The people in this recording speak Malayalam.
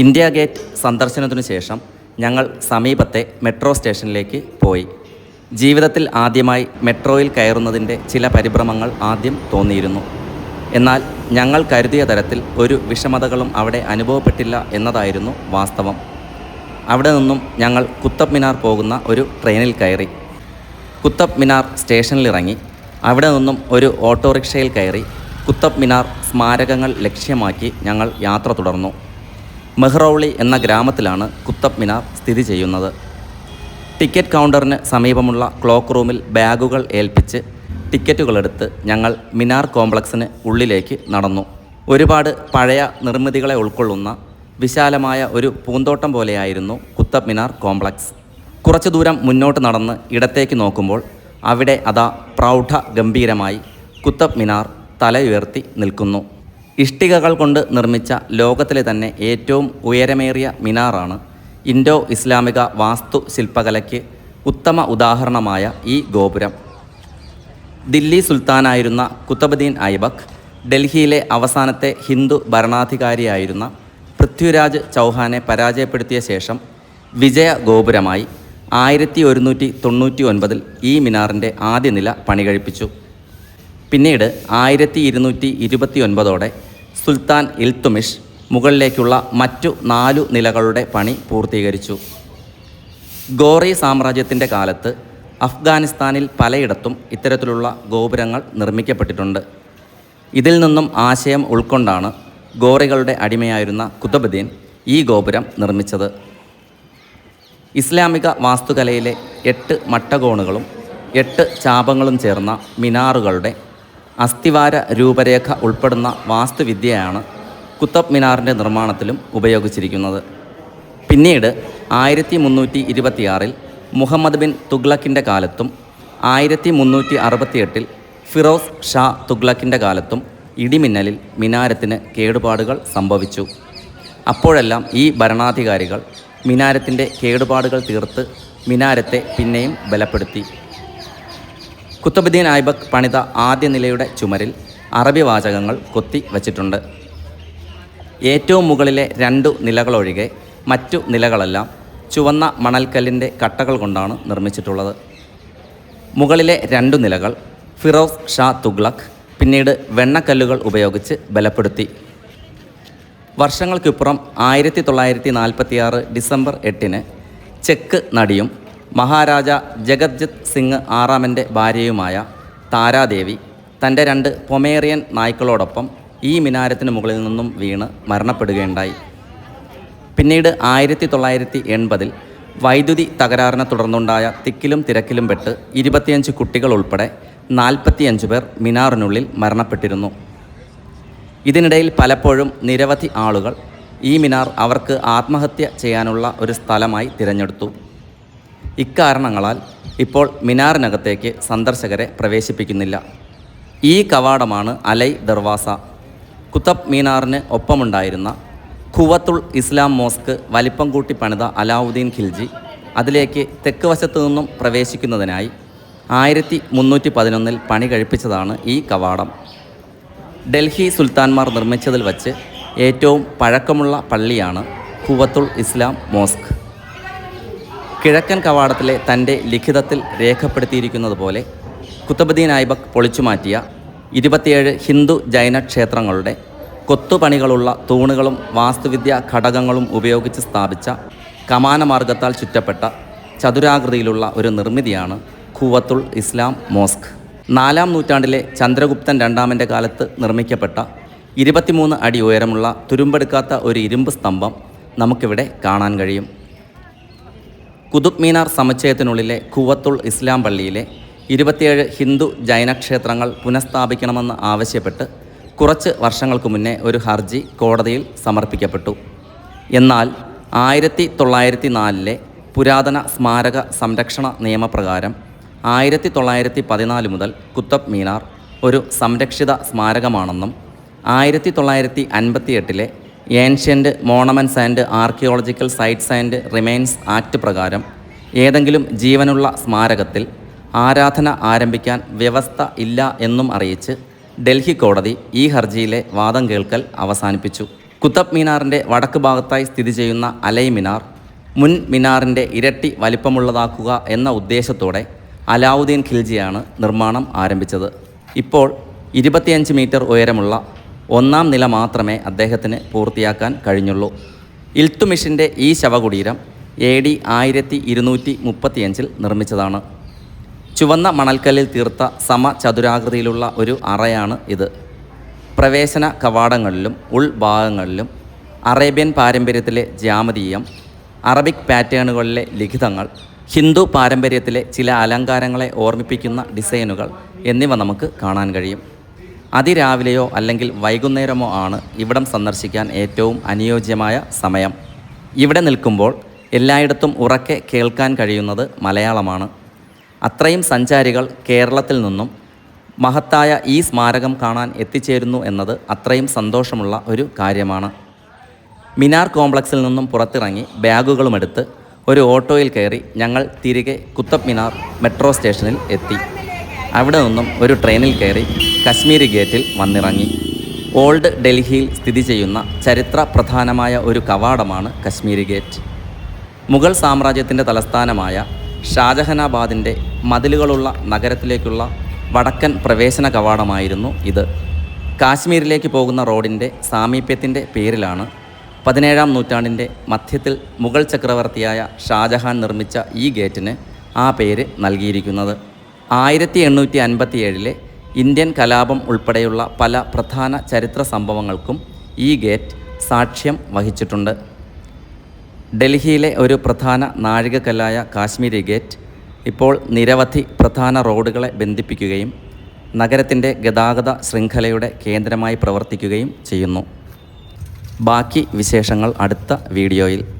ഇന്ത്യ ഗേറ്റ് സന്ദർശനത്തിനു ശേഷം ഞങ്ങൾ സമീപത്തെ മെട്രോ സ്റ്റേഷനിലേക്ക് പോയി. ജീവിതത്തിൽ ആദ്യമായി മെട്രോയിൽ കയറുന്നതിന്റെ ചില പരിഭ്രമങ്ങൾ ആദ്യം തോന്നിയിരുന്നു. എന്നാൽ ഞങ്ങൾ കരുതിയ തരത്തിൽ ഒരു വിഷമതകളും അവിടെ അനുഭവപ്പെട്ടില്ല എന്നതായിരുന്നു വാസ്തവം. അവിടെ നിന്നും ഞങ്ങൾ കുത്തബ് മിനാർ പോകുന്ന ഒരു ട്രെയിനിൽ കയറി. കുത്തബ് മിനാർ സ്റ്റേഷനിലിറങ്ങി. അവിടെ നിന്നും ഒരു ഓട്ടോറിക്ഷയിൽ കയറി. കുത്തബ് മിനാർ സ്മാരകങ്ങൾ ലക്ഷ്യമാക്കി ഞങ്ങൾ യാത്ര തുടർന്നു. മെഹ്റൌളി എന്ന ഗ്രാമത്തിലാണ് കുത്തബ് മിനാർ സ്ഥിതി ചെയ്യുന്നത്. ടിക്കറ്റ് കൗണ്ടറിന് സമീപമുള്ള ക്ലോക്ക് റൂമിൽ ബാഗുകൾ ഏൽപ്പിച്ച് ടിക്കറ്റുകളെടുത്ത് ഞങ്ങൾ മിനാർ കോംപ്ലക്സിന് ഉള്ളിലേക്ക് നടന്നു. ഒരുപാട് പഴയ നിർമ്മിതികളെ ഉൾക്കൊള്ളുന്ന വിശാലമായ ഒരു പൂന്തോട്ടം പോലെയായിരുന്നു കുത്തബ് മിനാർ കോംപ്ലക്സ്. കുറച്ച് ദൂരം മുന്നോട്ട് നടന്ന് ഇടത്തേക്ക് നോക്കുമ്പോൾ അവിടെ അതാ പ്രൗഢ ഗംഭീരമായി കുത്തബ് മിനാർ തലയുയർത്തി നിൽക്കുന്നു. ഇഷ്ടികകൾ കൊണ്ട് നിർമ്മിച്ച ലോകത്തിലെ തന്നെ ഏറ്റവും ഉയരമേറിയ മിനാറാണ് ഇൻഡോ ഇസ്ലാമിക വാസ്തു ശില്പകലയ്ക്ക് ഉത്തമ ഉദാഹരണമായ ഈ ഗോപുരം. ദില്ലി സുൽത്താനായിരുന്ന കുത്തബുദ്ദീൻ ഐബക് ഡൽഹിയിലെ അവസാനത്തെ ഹിന്ദു ഭരണാധികാരിയായിരുന്ന പൃഥ്വിരാജ് ചൗഹാനെ പരാജയപ്പെടുത്തിയ ശേഷം വിജയ ഗോപുരമായി ആയിരത്തി ഒരുന്നൂറ്റി തൊണ്ണൂറ്റി ഒൻപതിൽ ഈ മിനാറിന്റെ ആദ്യ നില പണികഴിപ്പിച്ചു. പിന്നീട് ആയിരത്തി ഇരുന്നൂറ്റി ഇരുപത്തി ഒൻപതോടെ സുൽത്താൻ ഇൽത്തുമിഷ് മുകളിലേക്കുള്ള മറ്റു നാലു നിലകളുടെ പണി പൂർത്തീകരിച്ചു. ഗോറി സാമ്രാജ്യത്തിന്റെ കാലത്ത് അഫ്ഗാനിസ്ഥാനിൽ പലയിടത്തും ഇത്തരത്തിലുള്ള ഗോപുരങ്ങൾ നിർമ്മിക്കപ്പെട്ടിട്ടുണ്ട്. ഇതിൽ നിന്നും ആശയം ഉൾക്കൊണ്ടാണ് ഗോറികളുടെ അടിമയായിരുന്ന കുതബുദ്ദീൻ ഈ ഗോപുരം നിർമ്മിച്ചത്. ഇസ്ലാമിക വാസ്തുകലയിലെ എട്ട് മട്ടകോണുകളും എട്ട് ചാപങ്ങളും ചേർന്ന മിനാറുകളുടെ അസ്ഥിവാര രൂപരേഖ ഉൾപ്പെടുന്ന വാസ്തുവിദ്യയാണ് കുത്തബ് മിനാറിന്റെ നിർമ്മാണത്തിലും ഉപയോഗിച്ചിരിക്കുന്നത്. പിന്നീട് ആയിരത്തി മുന്നൂറ്റി ഇരുപത്തിയാറിൽ മുഹമ്മദ് ബിൻ തുഗ്ലക്കിന്റെ കാലത്തും ആയിരത്തി മുന്നൂറ്റി അറുപത്തിയെട്ടിൽ ഫിറോസ് ഷാ തുഗ്ലക്കിന്റെ കാലത്തും ഇടിമിന്നലിൽ മിനാരത്തിന് കേടുപാടുകൾ സംഭവിച്ചു. അപ്പോഴെല്ലാം ഈ ഭരണാധികാരികൾ മിനാരത്തിന്റെ കേടുപാടുകൾ തീർത്ത് മിനാരത്തെ പിന്നെയും ബലപ്പെടുത്തി. കുത്തബുദ്ദീൻ ഐബക്ക് പണിത ആദ്യ നിലയുടെ ചുമരിൽ അറബി വാചകങ്ങൾ കൊത്തി വച്ചിട്ടുണ്ട്. ഏറ്റവും മുകളിലെ രണ്ടു നിലകളൊഴികെ മറ്റു നിലകളെല്ലാം ചുവന്ന മണൽക്കല്ലിന്റെ കട്ടകൾ കൊണ്ടാണ് നിർമ്മിച്ചിട്ടുള്ളത്. മുകളിലെ രണ്ടു നിലകൾ ഫിറോസ് ഷാ തുഗ്ലഖ് പിന്നീട് വെണ്ണക്കല്ലുകൾ ഉപയോഗിച്ച് ബലപ്പെടുത്തി. വർഷങ്ങൾക്കിപ്പുറം ആയിരത്തി തൊള്ളായിരത്തി നാൽപ്പത്തിയാറ് ഡിസംബർ എട്ടിന് ചെക്ക് നടിയും മഹാരാജ ജഗത്ജിത് സിംഗ് ആറാമന്റെ ഭാര്യയുമായ താരാദേവി തന്റെ രണ്ട് പൊമേറിയൻ നായ്ക്കളോടൊപ്പം ഈ മിനാരത്തിന് മുകളിൽ നിന്നും വീണ് മരണപ്പെടുകയുണ്ടായി. പിന്നീട് ആയിരത്തി തൊള്ളായിരത്തി എൺപതിൽ വൈദ്യുതി തകരാറിനെ തുടർന്നുണ്ടായ തിക്കിലും തിരക്കിലും പെട്ട് ഇരുപത്തിയഞ്ച് കുട്ടികൾ ഉൾപ്പെടെ നാൽപ്പത്തിയഞ്ച് പേർ മിനാറിനുള്ളിൽ മരണപ്പെട്ടിരുന്നു. ഇതിനിടയിൽ പലപ്പോഴും നിരവധി ആളുകൾ ഈ മിനാർ അവർക്ക് ആത്മഹത്യ ചെയ്യാനുള്ള ഒരു സ്ഥലമായി തിരഞ്ഞെടുത്തു. ഇക്കാരണങ്ങളാൽ ഇപ്പോൾ മിനാറിനകത്തേക്ക് സന്ദർശകരെ പ്രവേശിപ്പിക്കുന്നില്ല. ഈ കവാടമാണ് അലൈ ദർവാസ. കുത്തബ് മീനാറിന് ഒപ്പമുണ്ടായിരുന്ന ഖുവത്തുൾ ഇസ്ലാം മോസ്ക് വലിപ്പം കൂട്ടി പണിത അലാവുദ്ദീൻ ഖിൽജി അതിലേക്ക് തെക്ക് വശത്തു നിന്നും പ്രവേശിക്കുന്നതിനായി ആയിരത്തി മുന്നൂറ്റി പതിനൊന്നിൽ പണി കഴിപ്പിച്ചതാണ് ഈ കവാടം. ഡൽഹി സുൽത്താൻമാർ നിർമ്മിച്ചതിൽ വച്ച് ഏറ്റവും പഴക്കമുള്ള പള്ളിയാണ് ഖുവത്തുൾ ഇസ്ലാം മോസ്ക്. കിഴക്കൻ കവാടത്തിലെ തന്റെ ലിഖിതത്തിൽ രേഖപ്പെടുത്തിയിരിക്കുന്നത് പോലെ കുത്തബുദ്ദീൻ ഐബക്ക് പൊളിച്ചുമാറ്റിയ ഇരുപത്തിയേഴ് ഹിന്ദു ജൈന ക്ഷേത്രങ്ങളുടെ കൊത്തുപണികളുള്ള തൂണുകളും വാസ്തുവിദ്യ ഘടകങ്ങളും ഉപയോഗിച്ച് സ്ഥാപിച്ച കമാനമാർഗത്താൽ ചുറ്റപ്പെട്ട ചതുരാകൃതിയിലുള്ള ഒരു നിർമ്മിതിയാണ് ഖുവത്തുൽ ഇസ്ലാം മോസ്ക്. നാലാം നൂറ്റാണ്ടിലെ ചന്ദ്രഗുപ്തൻ രണ്ടാമന്റെ കാലത്ത് നിർമ്മിക്കപ്പെട്ട ഇരുപത്തിമൂന്ന് അടി ഉയരമുള്ള തുരുമ്പെടുക്കാത്ത ഒരു ഇരുമ്പ് സ്തംഭം നമുക്കിവിടെ കാണാൻ കഴിയും. കുതുബ് മീനാർ സമുച്ചയത്തിനുള്ളിലെ കുവത്തുൾ ഇസ്ലാം പള്ളിയിലെ ഇരുപത്തിയേഴ് ഹിന്ദു ജൈന ക്ഷേത്രങ്ങൾ പുനഃസ്ഥാപിക്കണമെന്ന് ആവശ്യപ്പെട്ട് കുറച്ച് വർഷങ്ങൾക്ക് മുന്നേ ഒരു ഹർജി കോടതിയിൽ സമർപ്പിക്കപ്പെട്ടു. എന്നാൽ ആയിരത്തി തൊള്ളായിരത്തി നാലിലെ പുരാതന സ്മാരക സംരക്ഷണ നിയമപ്രകാരം ആയിരത്തി തൊള്ളായിരത്തി പതിനാല് മുതൽ കുത്തബ് മീനാർ ഒരു സംരക്ഷിത സ്മാരകമാണെന്നും ആയിരത്തി തൊള്ളായിരത്തി അൻപത്തി എട്ടിലെ ancient monuments and archaeological sites and remains act പ്രകാരം ഏതെങ്കിലും ജീവനുള്ള സ്മാരകത്തിൽ ആരാധന ആരംഭിക്കാൻ വ്യവസ്ഥ ഇല്ല എന്നും അറിയിച്ച് ഡൽഹി കോടതി ഈ ഹർജിയിലെ വാദം കേൾക്കൽ അവസാനിപ്പിച്ചു. കുത്തബ് മിനാറിന്റെ വടക്ക് ഭാഗത്തായി സ്ഥിതി ചെയ്യുന്ന അലൈ മിനാർ മുൻ മിനാറിന്റെ ഇരട്ടി വലിപ്പമുള്ളതാക്കുക എന്ന ഉദ്ദേശത്തോടെ അലാവുദ്ദീൻ ഖിൽജിയാണ് നിർമ്മാണം ആരംഭിച്ചത്. ഇപ്പോൾ ഇരുപത്തിയഞ്ച് മീറ്റർ ഉയരമുള്ള ഒന്നാം നില മാത്രമേ അദ്ദേഹത്തിന് പൂർത്തിയാക്കാൻ കഴിഞ്ഞുള്ളൂ. ഇൽത്തുമിഷിന്റെ ഈ ശവകുടീരം എ ഡി ആയിരത്തി ഇരുന്നൂറ്റി മുപ്പത്തിയഞ്ചിൽ നിർമ്മിച്ചതാണ്. ചുവന്ന മണൽക്കല്ലിൽ തീർത്ത സമചതുരാകൃതിയിലുള്ള ഒരു അറയാണ് ഇത്. പ്രവേശന കവാടങ്ങളിലും ഉൾഭാഗങ്ങളിലും അറേബ്യൻ പാരമ്പര്യത്തിലെ ജാമതീയം അറബിക് പാറ്റേണുകളിലെ ലിഖിതങ്ങൾ ഹിന്ദു പാരമ്പര്യത്തിലെ ചില അലങ്കാരങ്ങളെ ഓർമ്മിപ്പിക്കുന്ന ഡിസൈനുകൾ എന്നിവ നമുക്ക് കാണാൻ കഴിയും. അതിരാവിലെയോ അല്ലെങ്കിൽ വൈകുന്നേരമോ ആണ് ഇവിടം സന്ദർശിക്കാൻ ഏറ്റവും അനുയോജ്യമായ സമയം. ഇവിടെ നിൽക്കുമ്പോൾ എല്ലായിടത്തും ഉറക്കെ കേൾക്കാൻ കഴിയുന്നത് മലയാളമാണ്. അത്രയും സഞ്ചാരികൾ കേരളത്തിൽ നിന്നും മഹത്തായ ഈ സ്മാരകം കാണാൻ എത്തിച്ചേരുന്നു എന്നത് അത്രയും സന്തോഷമുള്ള ഒരു കാര്യമാണ്. മിനാർ കോംപ്ലക്സിൽ നിന്നും പുറത്തിറങ്ങി ബാഗുകളുമെടുത്ത് ഒരു ഓട്ടോയിൽ കയറി ഞങ്ങൾ തിരികെ കുത്തബ് മിനാർ മെട്രോ സ്റ്റേഷനിൽ എത്തി. അവിടെ നിന്നും ഒരു ട്രെയിനിൽ കയറി കശ്മീരി ഗേറ്റിൽ വന്നിറങ്ങി. ഓൾഡ് ഡൽഹിയിൽ സ്ഥിതി ചെയ്യുന്ന ചരിത്ര പ്രധാനമായ ഒരു കവാടമാണ് കശ്മീരി ഗേറ്റ്. മുഗൾ സാമ്രാജ്യത്തിന്റെ തലസ്ഥാനമായ ഷാജഹനാബാദിന്റെ മതിലുകളുള്ള നഗരത്തിലേക്കുള്ള വടക്കൻ പ്രവേശന കവാടമായിരുന്നു ഇത്. കാശ്മീരിലേക്ക് പോകുന്ന റോഡിന്റെ സാമീപ്യത്തിന്റെ പേരിലാണ് പതിനേഴാം നൂറ്റാണ്ടിന്റെ മധ്യത്തിൽ മുഗൾ ചക്രവർത്തിയായ ഷാജഹാൻ നിർമ്മിച്ച ഈ ഗേറ്റിന് ആ പേര് നൽകിയിരിക്കുന്നത്. ആയിരത്തി എണ്ണൂറ്റി അൻപത്തിയേഴിലെ ഇന്ത്യൻ കലാപം ഉൾപ്പെടെയുള്ള പല പ്രധാന ചരിത്ര സംഭവങ്ങൾക്കും ഈ ഗേറ്റ് സാക്ഷ്യം വഹിച്ചിട്ടുണ്ട്. ഡൽഹിയിലെ ഒരു പ്രധാന നാഴികക്കല്ലായ കാശ്മീരി ഗേറ്റ് ഇപ്പോൾ നിരവധി പ്രധാന റോഡുകളെ ബന്ധിപ്പിക്കുകയും നഗരത്തിന്റെ ഗതാഗത ശൃംഖലയുടെ കേന്ദ്രമായി പ്രവർത്തിക്കുകയും ചെയ്യുന്നു. ബാക്കി വിശേഷങ്ങൾ അടുത്ത വീഡിയോയിൽ.